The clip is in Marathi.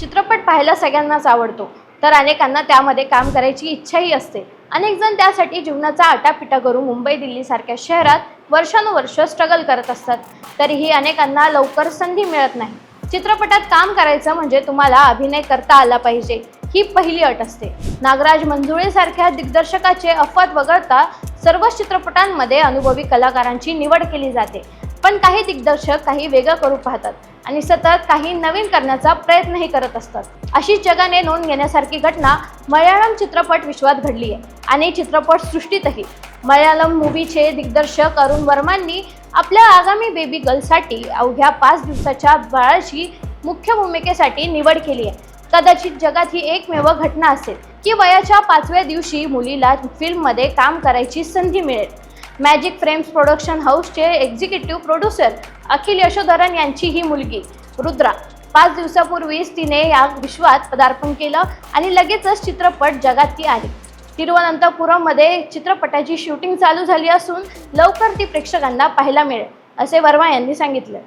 चित्रपट पाहायला सगळ्यांनाच आवडतो. तर अनेकांना त्यामध्ये काम करायची इच्छाही असते. अनेक जण त्यासाठी जीवनाचा आटापिटा करून मुंबई दिल्लीसारख्या शहरात वर्षानुवर्ष स्ट्रगल करत असतात. तरीही अनेकांना लवकर संधी मिळत नाही. चित्रपटात काम करायचं म्हणजे तुम्हाला अभिनय करता आला पाहिजे. ही पहिली अट असते. नागराज मंजुळेसारख्या दिग्दर्शकाचे अफवात वगळता सर्वच चित्रपटांमध्ये अनुभवी कलाकारांची निवड केली जाते. पण काही दिग्दर्शक काही वेगळं करू पाहतात. आणि सतत काही नवीन करण्याचा प्रयत्नही करत असतात. अशी जगाने नोंद घेण्यासारखी घटना मल्याळम चित्रपट विश्वात घडली आहे. आणि चित्रपट सृष्टीतही मल्याळम मूवीचे दिग्दर्शक अरुण वर्मांनी आपल्या आगामी बेबी गर्लसाठी अवघ्या पाच दिवसाच्या बाळाची मुख्य भूमिकेसाठी निवड केली आहे. कदाचित जगात ही एकमेव घटना असेल की वयाच्या पाचव्या दिवशी मुलीला फिल्ममध्ये काम करायची संधी मिळेल. मॅजिक फ्रेम्स प्रोडक्शन हाऊसचे एक्झिक्युटिव्ह प्रोड्युसर अखिल यशोधरन यांची ही मुलगी रुद्रा. पाच दिवसापूर्वीच तिने या विश्वात पदार्पण केलं आणि लगेचच चित्रपट जगात ती आली. तिरुवनंतपुरममध्ये चित्रपटाची शूटिंग चालू झाली असून लवकर ती प्रेक्षकांना पाहायला मिळेल असे वर्मा यांनी सांगितलं.